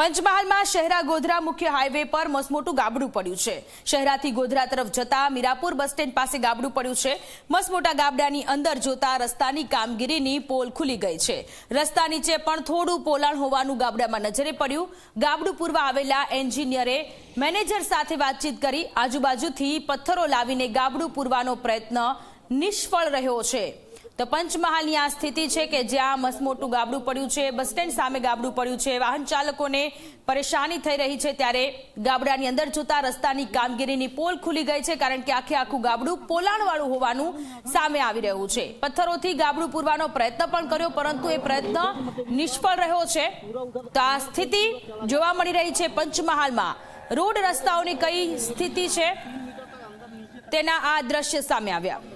પંચમહાલમાં શહેરા ગોધરા મુખ્ય હાઈવે પર મસમોટું ગાબડું પડ્યું છે. શહેરાથી ગોધરા તરફ જતા મીરાપુર બસ સ્ટેન્ડ પાસે ગાબડું પડ્યું છે. મસમોટા ગાબડાની અંદર જોતા રસ્તાની કામગીરીની પોલ ખુલી ગઈ છે. રસ્તા નીચે પણ થોડું પોલાણ હોવાનું ગાબડામાં નજરે પડ્યું. ગાબડું પૂરવા આવેલા એન્જિનિયરે મેનેજર સાથે વાતચીત કરી આજુબાજુથી પથ્થરો લાવીને ગાબડું પૂરવાનો પ્રયત્ન નિષ્ફળ રહ્યો છે. તો પંચમહાલની આ સ્થિતિ છે કે જ્યાં મસમોટું ગાબડું પડ્યું છે, બસ સ્ટેન્ડ સામે ગાબડું પડ્યું છે, વાહન ચાલકોને પરેશાની થઈ રહી છે ત્યારે ગાબડાની અંદર જોતા રસ્તાની કામગીરીની પોલ ખુલી ગઈ છે કારણ કે આખે આખું ગાબડું પોલાણવાળું હોવાનું સામે આવી રહ્યું છે. પથ્થરોથી ગાબડું પૂરવાનો પ્રયત્ન પણ કર્યો, પરંતુ એ પ્રયત્ન નિષ્ફળ રહ્યો છે. તો આ સ્થિતિ જોવા મળી રહી છે પંચમહાલમાં. રોડ રસ્તાઓની કઈ સ્થિતિ છે? તેના આ દ્રશ્ય સામે આવ્યા.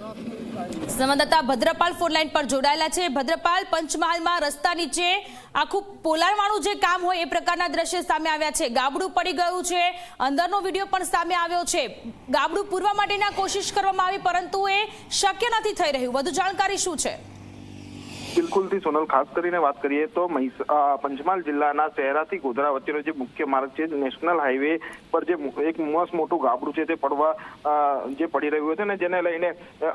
સંવાદદાતા ભદ્રપાલ ફોન લાઈન પર જોડાયેલા છે. ભદ્રપાલ, પંચમહાલમાં રસ્તા નીચે આખું પોલાણવાળું જે કામ હોય એ પ્રકારના દ્રશ્ય સામે આવ્યા છે. ગાબડું પડી ગયું છે. અંદરનો વીડિયો પણ સામે આવ્યો છે. ગાબડું પૂરવા માટેના કોશિશ કરવામાં આવી, પરંતુ એ શક્ય નથી થઈ રહ્યું. વધુ જાણકારી શું છે? બિલકુલથી સોનલ, ખાસ કરીને વાત કરીએ તો પંચમહાલ જિલ્લાના શહેરાથી ગોધરા વચ્ચેનો જે મુખ્ય માર્ગ છે નેશનલ હાઈવે પર જે એક મસ્ત મોટું ગાબડું છે, તે પડવા જે પડી રહ્યું છે ને જેને લઈને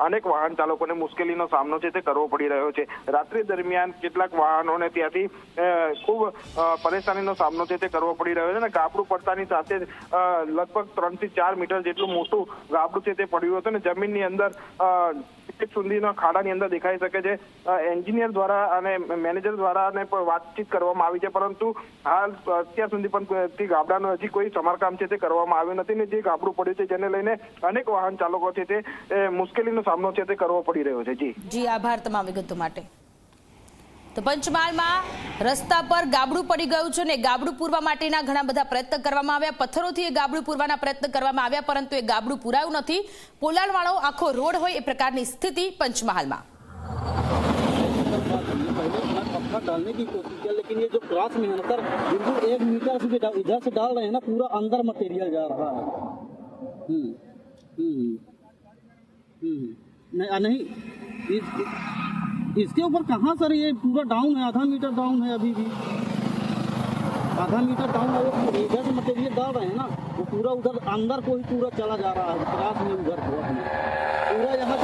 અનેક વાહન ચાલકોને મુશ્કેલીનો સામનો છે, તે કરવો પડી રહ્યો છે. રાત્રિ દરમિયાન કેટલાક વાહનોને ત્યાંથી ખૂબ પરેશાનીનો સામનો છે, તે કરવો પડી રહ્યો છે અને ગાબડું પડતાની સાથે લગભગ ત્રણથી ચાર મીટર જેટલું મોટું ગાબડું છે, તે પડ્યું હતું અને જમીનની અંદર સુધીના ખાડાની અંદર દેખાઈ શકે છે. એન્જિનિયર દ્વારા અને મેનેજર દ્વારા અને વાતચીત કરવામાં આવી છે. પરંતુ હાલ અત્યાર સુધી પણ ગાબડાનું હજી કોઈ સમારકામ છે તે કરવામાં આવ્યું નથી ને જે ગાબડું પડ્યું છે જેને લઈને અનેક વાહન ચાલકો છે તે મુશ્કેલીનો સામનો છે તે કરવો પડી રહ્યો છે. જી. જી, આભાર તમામ વિગતો માટે. તો પંચમહાલમાં રસ્તા પર ગાબડું પડી ગયું છે ને ગાબડું પૂરવા માટેના ઘણા બધા પ્રયત્ન કરવામાં આવ્યા. પથ્થરોથી એ ગાબડું પૂરવાના પ્રયત્ન કરવામાં આવ્યા, પરંતુ એ ગાબડું પૂરાયું નથી. પોલાણવાળો આખો રોડ હોય એ પ્રકારની સ્થિતિ પંચમહાલમાં. पहले डालने की कोशिश किया लेकिन ये जो क्रॉस में है ना सर बिल्कुल एक मीटर से भी इधर से डाल रहे हैं ना पूरा अंदर मटेरियल जा रहा है। हम्म हम्म हम्म नहीं नहीं इस, इसके ऊपर कहाँ सर ये पूरा डाउन है? आधा मीटर डाउन है अभी भी। आधा मीटर डाउन है इधर से मटेरियल डाल रहे हैं ना वो पूरा उधर अंदर को ही पूरा चला जा रहा है क्रॉस में उधर पूरा यहाँ